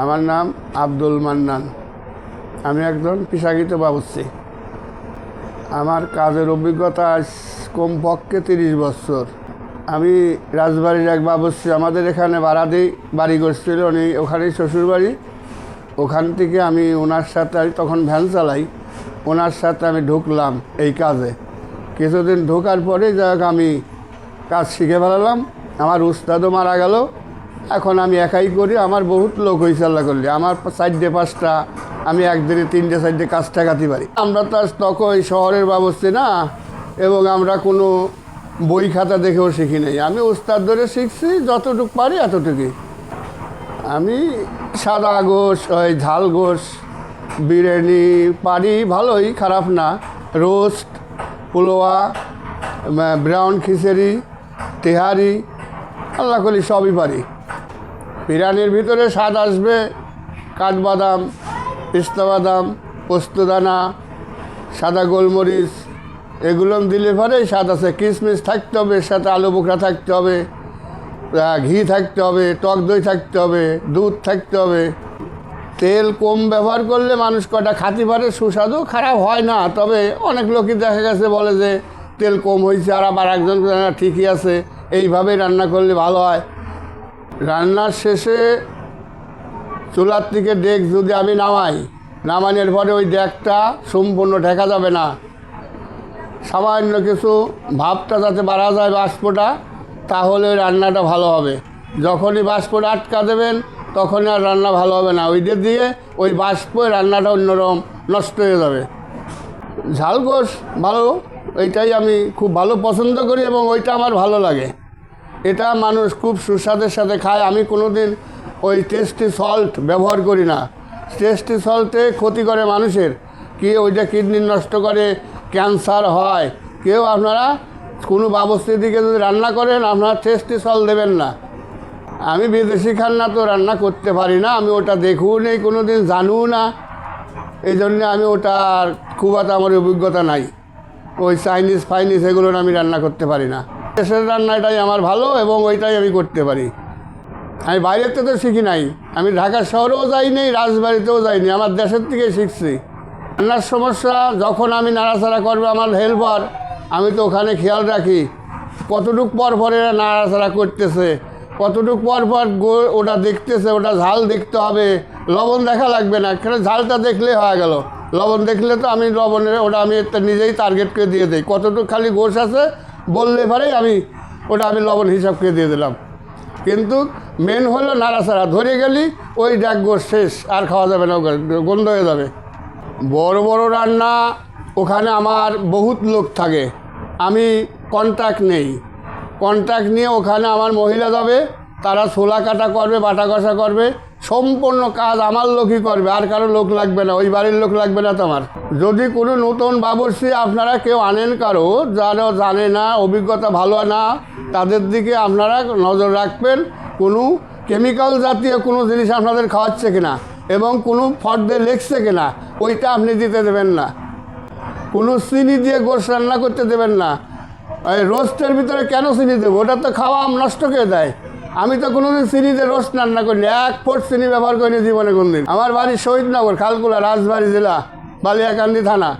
আমার নাম আব্দুল মান্নান। আমি একজন পেশাগত বাবুর্চি। আমার কাজের অভিজ্ঞতা কমপক্ষে তিরিশ বছর। আমি রাজবাড়ির এক বাবুর্চি আমাদের এখানে বাড়াতেই বাড়ি করছিল। উনি ওখানেই শ্বশুরবাড়ি। ওখান থেকে আমি ওনার সাথে আমি তখন ভ্যান চালাই। ওনার সাথে আমি ঢুকলাম এই কাজে। কিছুদিন ঢোকার পরে যাই হোক আমি কাজ শিখে ফেলালাম। আমার উস্তাদও মারা গেল। এখন আমি একাই করি, আমার বহুত লোক হয়েছে আল্লাহ করলে। আমার সাইডে পাঁচটা, আমি একদিনে তিনটে সাইডে কাজ ঠেকাতে পারি। আমরা তো তখন শহরের ব্যবস্থা না, এবং আমরা কোনো বই খাতা দেখেও শিখি নাই। আমি উস্তাদ ধরে শিখছি, যতটুকু পারি এতটুকুই। আমি সাদা গোশ, ওই ঝাল গোশ, বিরিয়ানি পারি, ভালোই, খারাপ না। রোস্ট, পোলোয়া ব্রাউন খিচেড়ি, তেহারি, আল্লাহ করি সবই পারি। বিরিয়ানির ভিতরে স্বাদ আসবে। কাঠবাদাম পিস্তা বাদাম পোস্তদানা, সাদা গোলমরিচ, এগুলো দিলে পরে স্বাদ আছে কিশমিশ থাকতে হবে সাথে আলু বোখরা থাকতে হবে ঘি থাকতে হবে, টক দই থাকতে হবে, দুধ থাকতে হবে। তেল কম ব্যবহার করলে মানুষ কটা খাতি পারে, সুস্বাদু, খারাপ হয় না। তবে অনেক লোকই দেখা গেছে বলে যে, তেল কম হয়েছে আর আবার একজন ঠিকই আছে এইভাবে রান্না করলে ভালো হয়। রান্নার শেষে চুলার থেকে ডেক যদি আমি নামাই, নামানোর পরে ওই ডেকটা সম্পূর্ণ ঢেকা যাবে না। সামান্য কিছু ভাবটা যাতে বাড়া যায় বাষ্পটা, তাহলে ওই রান্নাটা ভালো হবে। যখনই বাষ্পটা আটকা দেবেন, তখনই আর রান্না ভালো হবে না। ওইটা দিয়ে ওই বাষ্প রান্নাটা অন্যরকম নষ্ট হয়ে যাবে। ঝাল গোশ ভালো, ওইটাই আমি খুব ভালো পছন্দ করি এবং ওইটা আমার ভালো লাগে। এটা মানুষ খুব সুস্বাদের সাথে খায়। আমি কোনো দিন ওই টেস্টি সল্ট ব্যবহার করি না। টেস্টি সল্টে ক্ষতি করে মানুষের। কি ওইটা কিডনি নষ্ট করে ক্যান্সার হয়। কেউ আপনারা কোনো ব্যবস্থার দিকে যদি রান্না করেন, আপনারা টেস্টি সল্ট দেবেন না। আমি বিদেশি খান্না তো রান্না করতে পারি না। আমি ওটা দেখুও নেই কোনো দিন জানুও না। এই জন্যে আমি ওটার খুব একটা আমার অভিজ্ঞতা নাই। ওই চাইনিজ ফাইনিজ এগুলো আমি রান্না করতে পারি না। দেশের রান্নাটাই আমার ভালো এবং ওইটাই আমি করতে পারি। আমি বাইরেতে তো শিখি নাই। আমি ঢাকা শহরেও যাইনি রাজবাড়িতেও যাইনি আমার দেশের থেকে শিখছি। রান্নার সমস্যা, যখন আমি নাড়াচাড়া করব আমার হেল্পার, আমি তো ওখানে খেয়াল রাখি, কতটুক পর পর এরা নাড়াচাড়া করতেছে, কতটুক পর পর ওটা দেখতেছে, ওটা ঝাল দেখতে হবে, লবণ দেখা লাগবে না, কেন ঝালটা দেখলে হয়ে গেল। লবণ দেখলে তো আমি লবণের, ওটা আমি নিজেই টার্গেট করে দিয়ে দিই, কতটুকু খালি গোশ আছে বললে পরেই আমি, ওটা আমি লবণ হিসাব করে দিয়ে দিলাম। কিন্তু মেন হলো নাড়াচাড়া। ধরে গেলি, ওই ডাক গোশ শেষ, আর খাওয়া যাবে না গন্ধ হয়ে যাবে। বড় বড় রান্না, ওখানে আমার বহুত লোক থাকে। আমি কন্ট্যাক্ট নেই। কন্ট্যাক্ট নিয়ে ওখানে আমার মহিলা যাবে, তারা ছোলা কাটা করবে, বাটা কষা করবে সম্পূর্ণ কাজ আমার লোকই করবে, আর কারও লোক লাগবে না, ওই বাড়ির লোক লাগবে না তো আমার যদি কোনো নতুন বাবুর্চি আপনারা কেউ আনেন কারও, যারা জানে না, অভিজ্ঞতা ভালো না, তাদের দিকে আপনারা নজর রাখবেন। কোনো কেমিক্যাল জাতীয় কোনো জিনিস আপনাদের খাওয়াচ্ছে কিনা এবং কোনো ফর্দে লেগছে কিনা, ওইটা আপনি দিতে দেবেন না। কোনো চিনি দিয়ে গোশ রান্না করতে দেবেন না। রোস্টের ভিতরে কেন চিনি দেবো? ওটা তো খাওয়া নষ্ট করে দেয়। আমি তো কোনোদিন সিরিজে রস রান্না করিনি, এক ফোট চিনি ব্যবহার করিনি জীবনে কোনদিন। আমার বাড়ি শহীদনগর, খালকুলা, রাজবাড়ি জেলা, বালিয়াকান্দি থানা।